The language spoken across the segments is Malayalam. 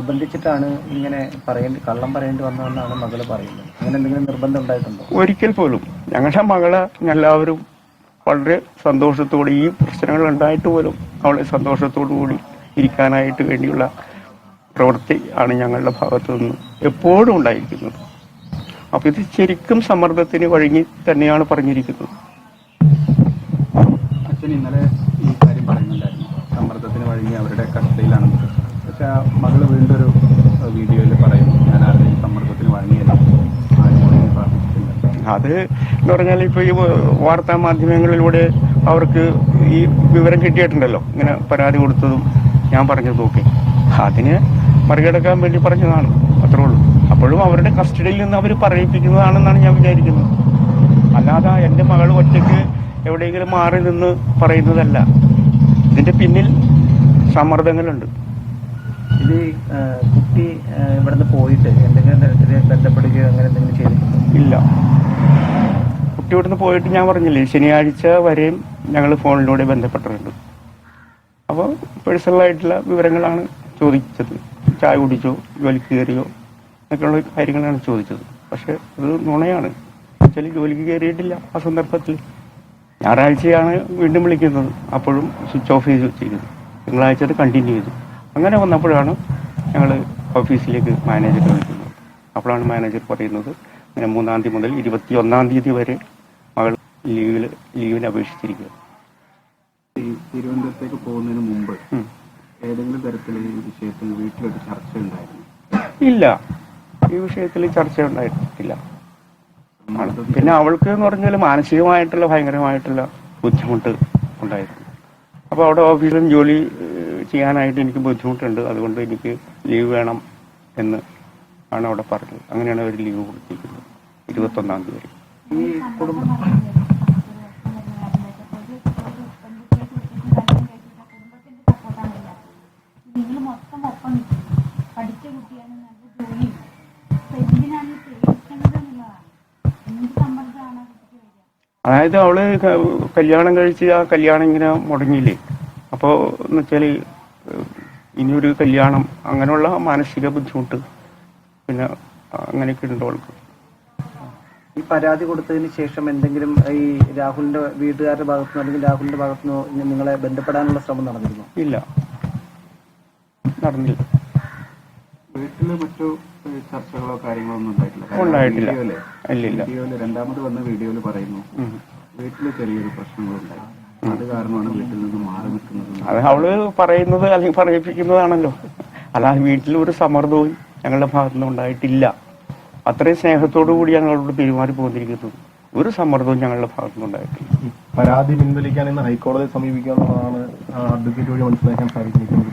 നിർബന്ധിച്ചിട്ടാണ് ഇങ്ങനെ പറയേണ്ടി കള്ളം പറയേണ്ടി വന്നതെന്നാണ് മകൾ പറയുന്നത്. അങ്ങനെ എന്തെങ്കിലും നിർബന്ധം ഉണ്ടായിട്ടുണ്ടോ? ഒരിക്കൽ പോലും. ഞങ്ങളുടെ മകളെ എല്ലാവരും വളരെ സന്തോഷത്തോടെ ഈ പ്രശ്നങ്ങൾ ഉണ്ടായിട്ട് പോലും അവളെ സന്തോഷത്തോടു കൂടി ഇരിക്കാനായിട്ട് വേണ്ടിയുള്ള പ്രവൃത്തി ആണ് ഞങ്ങളുടെ ഭാഗത്തു നിന്ന് എപ്പോഴും ഉണ്ടായിരിക്കുന്നത്. അപ്പൊ ഇത് ശരിക്കും സമ്മർദ്ദത്തിന് വഴങ്ങി തന്നെയാണ് പറഞ്ഞിരിക്കുന്നത്. അച്ഛൻ ഇന്നലെ ഈ കാര്യം പറയുന്നുണ്ടായിരുന്നു. സമ്മർദ്ദത്തിന് വഴങ്ങി അവരുടെ കസ്റ്റഡിയിലാണ് പക്ഷെ ആ മകൾ വീണ്ടും ഒരു വീഡിയോയിൽ പറയും ഞാൻ ആരുടെയും സമ്മർദ്ദത്തിന് ആരും അത് എന്ന് പറഞ്ഞാൽ ഇപ്പൊ ഈ വാർത്താ മാധ്യമങ്ങളിലൂടെ അവർക്ക് ഈ വിവരം കിട്ടിയിട്ടുണ്ടല്ലോ. ഇങ്ങനെ പരാതി കൊടുത്തതും ഞാൻ പറഞ്ഞതും ഒക്കെ. അതിന് മറികടക്കാൻ വേണ്ടി പറഞ്ഞതാണ്. അത്രേ ഉള്ളൂ. അപ്പോഴും അവരുടെ കസ്റ്റഡിയിൽ നിന്ന് അവർ പറയിപ്പിക്കുന്നതാണെന്നാണ് ഞാൻ വിചാരിക്കുന്നത്. അല്ലാതെ എന്റെ മകൾ ഒറ്റയ്ക്ക് എവിടെയെങ്കിലും മാറി നിന്ന് പറയുന്നതല്ല. ഇതിന്റെ പിന്നിൽ സമ്മർദ്ദങ്ങളുണ്ട്. ഇത് കുട്ടി ഇവിടുന്ന് പോയിട്ട് എന്തെങ്കിലും തരത്തിൽ ബന്ധപ്പെടുകയോ അങ്ങനെ എന്തെങ്കിലും ചെയ്തിട്ടുണ്ടോ? ഇല്ല. കുട്ടി ഇവിടുന്ന് പോയിട്ട് ഞാൻ പറഞ്ഞില്ലേ ശനിയാഴ്ച വരെയും ഞങ്ങൾ ഫോണിലൂടെ ബന്ധപ്പെട്ടിട്ടുണ്ട്. അപ്പോൾ പേഴ്സണലായിട്ടുള്ള വിവരങ്ങളാണ് ചോദിച്ചത്. ചായ കുടിച്ചോ ജോലിക്ക് കയറിയോ എന്നൊക്കെയുള്ള കാര്യങ്ങളാണ് ചോദിച്ചത്. പക്ഷെ അത് നുണയാണ്. വെച്ചാൽ ജോലിക്ക് കയറിയിട്ടില്ല ആ സന്ദർഭത്തിൽ ഞായറാഴ്ചയാണ് വീണ്ടും വിളിക്കുന്നത്. അപ്പോഴും സ്വിച്ച് ഓഫ് ചെയ്ത് വെച്ചിരിക്കുന്നത് തിങ്കളാഴ്ച അത് കണ്ടിന്യൂ ചെയ്തു. അങ്ങനെ വന്നപ്പോഴാണ് ഞങ്ങൾ ഓഫീസിലേക്ക് മാനേജറെ വിളിക്കുന്നത് അപ്പോഴാണ് മാനേജർ പറയുന്നത് ഇങ്ങനെ മൂന്നാം തീയതി മുതൽ ഇരുപത്തി ഒന്നാം തീയതി വരെ മകൾ ലീവിൽ ലീവിന് അപേക്ഷിച്ചിരിക്കുക. ഈ തിരുവനന്തപുരത്തേക്ക് പോകുന്നതിന് മുമ്പ്. ഏതെങ്കിലും തരത്തിൽ ഈ വിഷയത്തിൽ വീട്ടിലൊരു ചർച്ച ഉണ്ടായിരുന്നു ഇല്ല. ഈ വിഷയത്തിൽ ചർച്ച ഉണ്ടായിട്ടില്ല. പിന്നെ അവൾക്ക് എന്ന് പറഞ്ഞാൽ മാനസികമായിട്ടുള്ള ഭയങ്കരമായിട്ടുള്ള ബുദ്ധിമുട്ട് ഉണ്ടായിരുന്നു. അപ്പോൾ അവിടെ ഓഫീസിലും ജോലി ചെയ്യാനായിട്ട് എനിക്ക് ബുദ്ധിമുട്ടുണ്ട്. അതുകൊണ്ട് എനിക്ക് ലീവ് വേണം എന്ന് ആണ് അവിടെ പറഞ്ഞത്. അങ്ങനെയാണ് അവർ ലീവ് കൊടുത്തിരിക്കുന്നത്. ഇരുപത്തൊന്നാം തീയതി. വരെ ഈ കുടുംബം അതായത് അവൾ കല്യാണം കഴിച്ച് ആ കല്യാണം ഇങ്ങനെ മുടങ്ങിയില്ലേ? അപ്പോൾ എന്ന് വെച്ചാൽ ഇനിയൊരു കല്യാണം അങ്ങനെയുള്ള മാനസിക ബുദ്ധിമുട്ട് പിന്നെ അങ്ങനെയൊക്കെ ഉണ്ട് അവൾക്ക്. ഈ പരാതി കൊടുത്തതിന് ശേഷം എന്തെങ്കിലും ഈ രാഹുലിന്റെ വീട്ടുകാരുടെ ഭാഗത്തുനിന്നോ അല്ലെങ്കിൽ രാഹുലിന്റെ ഭാഗത്തുനിന്നോ ഇനി നിങ്ങളെ ബന്ധപ്പെടാനുള്ള ശ്രമം നടന്നിരുന്നു? ഇല്ല. നടന്നില്ല. വീട്ടിൽ മറ്റു ചർച്ചകളോ കാര്യങ്ങളോ ഒന്നും ഉണ്ടായിട്ടില്ല ഉണ്ടായിട്ടില്ല. വീഡിയോയിൽ രണ്ടാമത് വന്ന വീഡിയോയിൽ പറയുന്നു. വീട്ടിൽ ചെറിയൊരു പ്രശ്നങ്ങളുണ്ടായി. അത് കാരണമാണ് വീട്ടിൽ നിന്ന് മാറി നിൽക്കുന്നത്. അത് അവൾ പറയുന്നത് അല്ലെങ്കിൽ പറയിപ്പിക്കുന്നതാണല്ലോ. അല്ലാതെ വീട്ടിൽ ഒരു സമ്മർദ്ദവും ഞങ്ങളുടെ ഭാഗത്തുനിന്ന് ഉണ്ടായിട്ടില്ല. അത്രയും സ്നേഹത്തോടു കൂടി ഞങ്ങളോട് പെരുമാറി പോന്നിരിക്കുന്നത് ഒരു സമ്മർദ്ദവും ഞങ്ങളുടെ ഭാഗത്തുനിന്ന് ഉണ്ടായിട്ടില്ല. പരാതി പിൻവലിക്കാൻ ഇന്ന് ഹൈക്കോടതിയെ സമീപിക്കാമെന്നുള്ളതാണ് അഡ്വക്കേറ്റ് വഴി മനസ്സിലാക്കാൻ സാധിക്കുന്നത്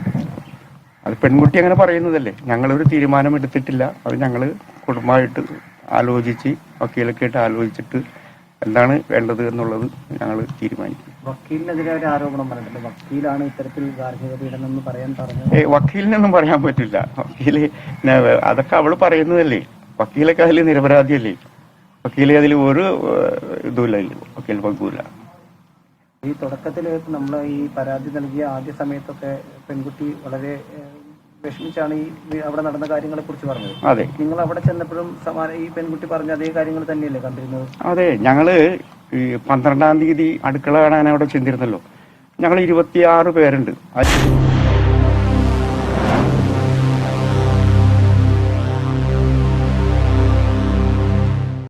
അത് പെൺകുട്ടി അങ്ങനെ പറയുന്നതല്ലേ. ഞങ്ങളൊരു തീരുമാനം എടുത്തിട്ടില്ല അത് ഞങ്ങൾ കുടുംബമായിട്ട് ആലോചിച്ച് വക്കീലൊക്കെ ആയിട്ട് ആലോചിച്ചിട്ട് എന്താണ് വേണ്ടത് എന്നുള്ളത് ഞങ്ങൾ തീരുമാനിക്കും. വക്കീലിനെതിരെ ഒരു ആരോപണം പറഞ്ഞിട്ടുണ്ട് വക്കീലാണ് ഇത്തരത്തിൽ ഗാർഹിക പീഡനം എന്ന് പറയാൻ പറഞ്ഞത്? വക്കീലിനൊന്നും പറയാൻ പറ്റില്ല. വക്കീൽ അതൊക്കെ അവൾ പറയുന്നതല്ലേ? വക്കീലൊക്കെ അതിൽ നിരപരാധിയല്ലേ? വക്കീൽ അതിൽ ഒരു ഇതുമില്ല. വക്കീൽ പങ്കുമില്ല. ഈ തുടക്കത്തിൽ നമ്മൾ ഈ പരാതി നൽകിയ ആദ്യ സമയത്തൊക്കെ പെൺകുട്ടി വളരെ വിഷമിച്ചാണ് ഈ അവിടെ നടന്ന കാര്യങ്ങളെ കുറിച്ച് പറഞ്ഞത്. അതെ. നിങ്ങൾ അവിടെ ചെന്നപ്പോഴും സമാന ഈ പെൺകുട്ടി പറഞ്ഞ അതേ കാര്യങ്ങൾ തന്നെയല്ലേ കണ്ടിരുന്നത്? അതെ ഞങ്ങൾ ഈ പന്ത്രണ്ടാം തീയതി അടുക്കള കാണാൻ അവിടെ ചെന്നിരുന്നല്ലോ. ഞങ്ങൾ ഇരുപത്തിയാറ് പേരുണ്ട്.